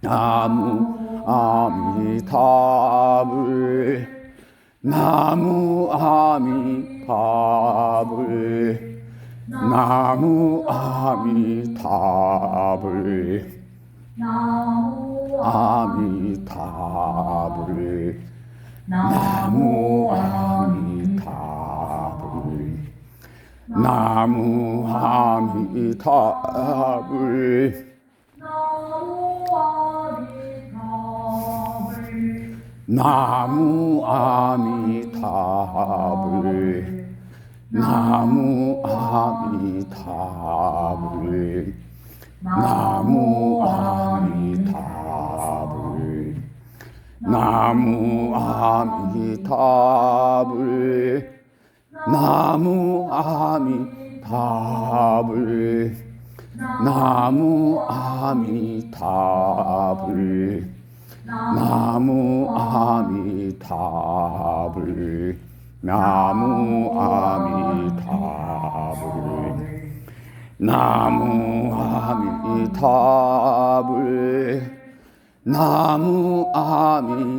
나무 아미타불 나무 아미타불 나무 아미타불 나무 아미타불 아미타불 나무 아미타불 나무 아미타불 나무 아미타불 나무 아미타불 나무 아미타불 나무 아미타불 나무 아미타불 나무 아미타불 나무 아미타불 나무 아미타불 나무 아미타불 나무 아미타불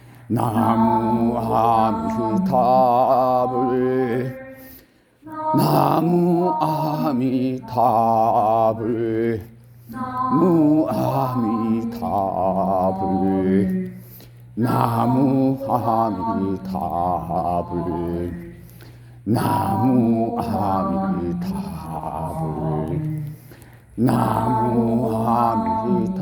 나무 아미타불 나무 아미타불 나무 아미타불 나무 아미타불 나무 아미타불 나무 아미타불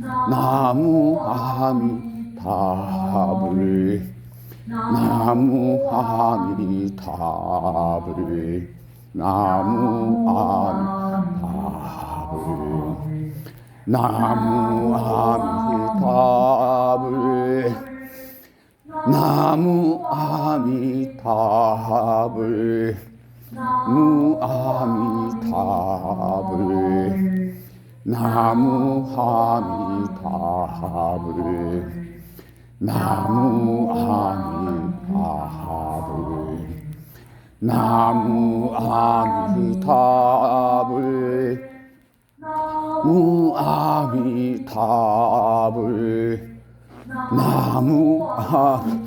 나무 아미타불 나무 아미타불 나무 아미타불 나무 아미타불 나무 아미타불 나무 아미타불 나무함이다함을 나무함이다함을 나무함이다함을 나무함이다함을 나무함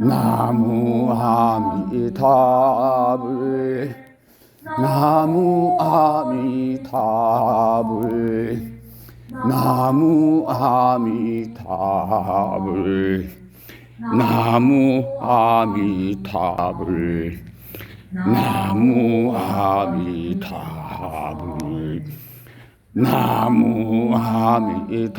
나무 아미타불 나무 아미타불 나무 아미타불 나무 아미타불 나무 아미타불 나무 아미타불